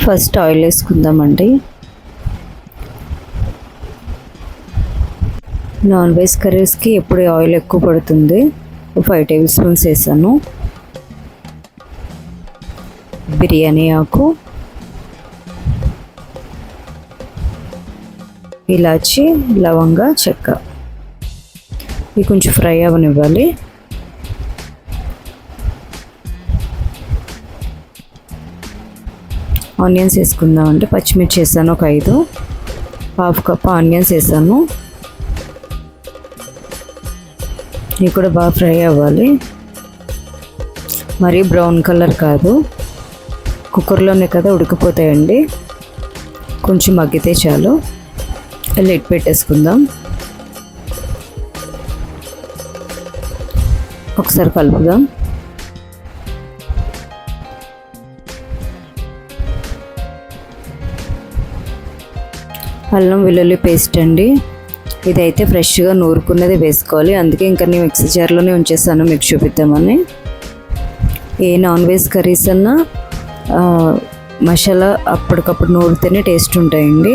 First oil వేసుకుందామండి. Non veg కర్రీస్కి ఎప్పుడు ఆయిల్ ఎక్కువ పడుతుంది. ఫైవ్ టేబుల్ స్పూన్స్ వేసాను. బిర్యానీ ఆకు. ఇలాచి లవంగా చెక్క. ఇవి కొంచెం ఫ్రై అవ్వనివ్వాలి ఆనియన్స్ వేసుకుందాం అంటే పచ్చిమిర్చి వేసాను ఒక ఐదు. హాఫ్ కప్ ఆనియన్స్ వేసాను. ఇవి కూడా బాగా ఫ్రై అవ్వాలి. మరీ బ్రౌన్ కలర్ కాదు. కుక్కర్లోనే కదా ఉడికిపోతాయండి. కొంచెం మగ్గితే చాలు. లిడ్ పెట్టేసుకుందాం. ఒకసారి కలుపుదాం. అల్లం వెల్లుల్లి పేస్ట్ అండి. ఇదైతే ఫ్రెష్గా నూరుకున్నది వేసుకోవాలి. అందుకే ఇంకా నేను మిక్సీ జార్లోనే ఉంచేస్తాను మీకు చూపిద్దామని. ఏ నాన్ వెజ్ కర్రీస్ అన్నా మసాలా అప్పటికప్పుడు నూరితేనే టేస్ట్ ఉంటాయండి.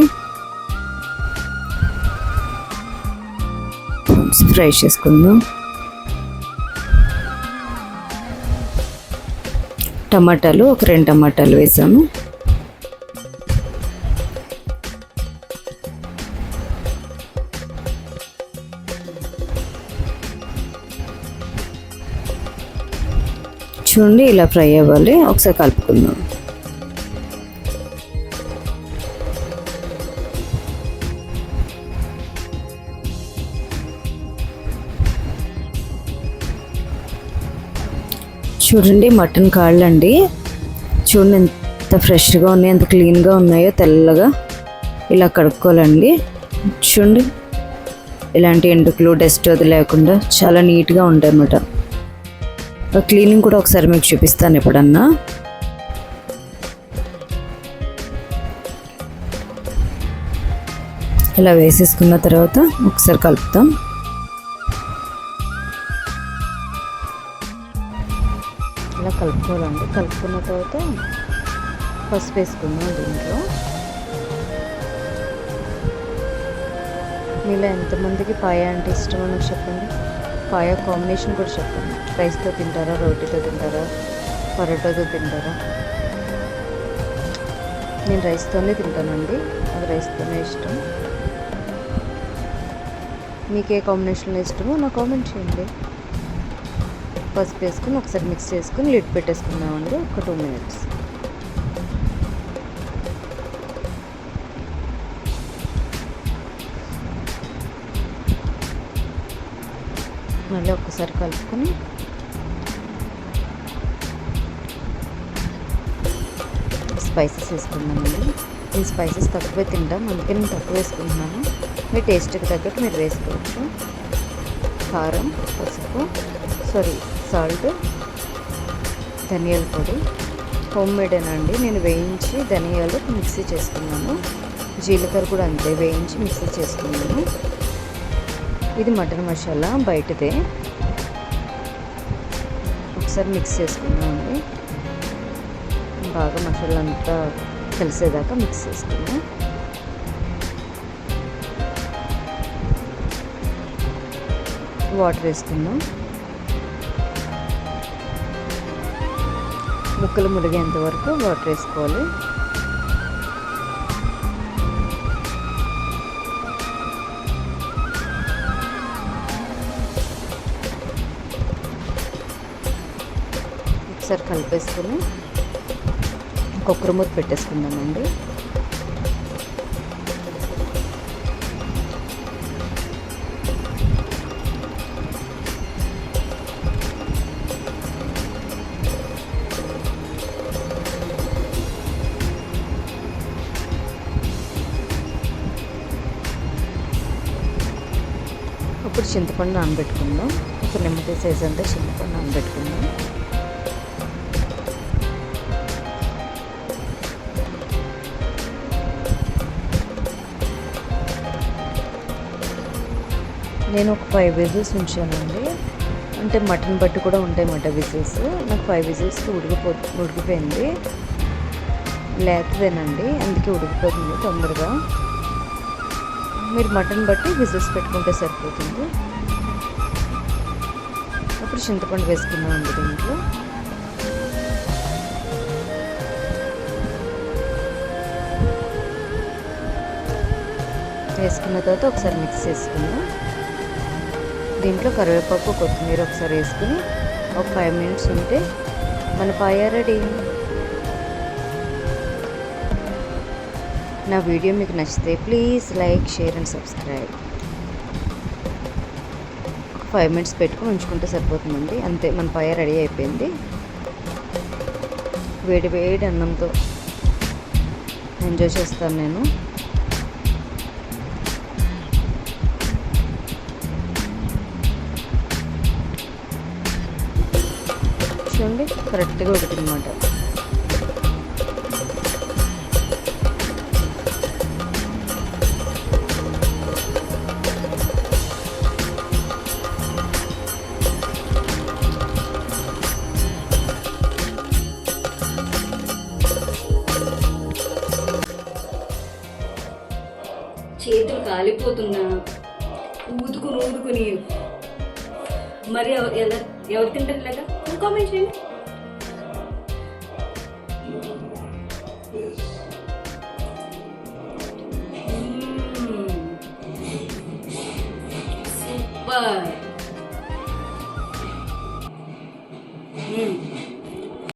ఫ్రై చేసుకుందాం. టమాటాలు ఒక రెండు టమాటాలు వేసాము. నుండి ఇలా ఫ్రై అవ్వాలి. ఒకసారి కలుపుకుందాం. చూడండి మటన్ కాళ్ళు అండి చూడండి ఎంత ఫ్రెష్గా ఉన్నాయి ఎంత క్లీన్గా ఉన్నాయో తెల్లగా ఇలా కడుక్కోవాలండి. చూడండి ఇలాంటి ఎండుకలు డస్ట్ అది లేకుండా చాలా నీట్గా ఉంటాయి అన్నమాట క్లీనింగ్ కూడా ఒకసారి మీకు చూపిస్తాను ఎప్పుడన్నా. ఇలా వేసేసుకున్న తర్వాత ఒకసారి కలుపుతాం. ఇలా కలుపుకోవాలండి. కలుపుకున్న తర్వాత పసుపు వేసుకుందాం దీంట్లో. మీలో ఎంతమందికి పాయ అంటే ఇష్టం అని చెప్పండి. పాయ కాంబినేషన్ కూడా చెప్పండి. రైస్తో తింటారా రోటీతో తింటారా పరోటాతో తింటారా? నేను రైస్తోనే తింటానండి. అది రైస్తోనే ఇష్టం. మీకు ఏ కాంబినేషన్లో ఇష్టమో నాకు కామెంట్ చేయండి. పసుపు వేసుకుని ఒకసారి మిక్స్ చేసుకుని లిడ్ పెట్టేసుకుందామండి. ఒక టూ మినిట్స్. మళ్ళీ ఒక్కసారి కలుపుకొని స్పైసెస్ వేసుకున్నామండి నేను స్పైసెస్ తక్కువే తింటాం అందుకే నేను తక్కువ వేసుకుంటున్నాను. మీ టేస్ట్కి తగ్గట్టు మీరు వేసుకోవచ్చు. కారం పసుపు సారీ సాల్ట్ ధనియాల పొడి. హోమ్ మేడేనండి నేను వేయించి ధనియాలు మిక్సీ చేసుకున్నాను. జీలకర్ర కూడా అంతే వేయించి మిక్సీ చేసుకున్నాను. ఇది మటన్ మసాలా బయటదే. ఒకసారి మిక్స్ చేసుకుందామండి బాగా మసాలా అంతా కలిసేదాకా మిక్స్ చేసుకుందాం. వాటర్ వేసుకుందాం. ముక్కలు మురిగేంత వరకు వాటర్ వేసుకోవాలి. ఒకసారి కలిపేసుకుని కొక్కర మూత పెట్టేసుకుందామండి. ఇప్పుడు చింతపండు నానబెట్టుకుందాం. ఒక నిమ్మకాయ సైజ్ అంతా చింతపండు నానబెట్టుకుందాం. నేను ఒక ఫైవ్ విజిల్స్ ఉంచానండి. అంటే మటన్ బట్టి కూడా ఉంటాయన్నమాట విజిల్స్ నాకు ఫైవ్ విజిల్స్ ఉడికిపో ఉడికిపోయింది. లేతదేనండి అందుకే ఉడికిపోతుంది తొందరగా. మీరు మటన్ బట్టి విజిల్స్ పెట్టుకుంటే సరిపోతుంది. అప్పుడు చింతపండు వేసుకున్నామండి దీంట్లో. వేసుకున్న తర్వాత ఒకసారి మిక్స్ చేసుకుందాం. దీంట్లో కరివేపాకు కొత్తిమీర ఒకసారి వేసుకుని ఒక ఫైవ్ మినిట్స్ ఉంటే మన పాయ రెడీ. నా వీడియో మీకు నచ్చితే please like share and subscribe. ఒక ఫైవ్ మినిట్స్ పెట్టుకుని ఉంచుకుంటే సరిపోతుందండి. అంతే మన పాయ రెడీ అయిపోయింది. వేడి వేడి అన్నంతో ఎంజాయ్ చేస్తాను నేను. చూడండి. కరెక్ట్గా ఉడికిందన్నమాట చేతులు కాలిపోతున్నా. ఊదుకుని ఊదుకుని మరి ఎవరు ఎవరు తింటారు ఇలాగా కామెంట్ చేయండి సూపర్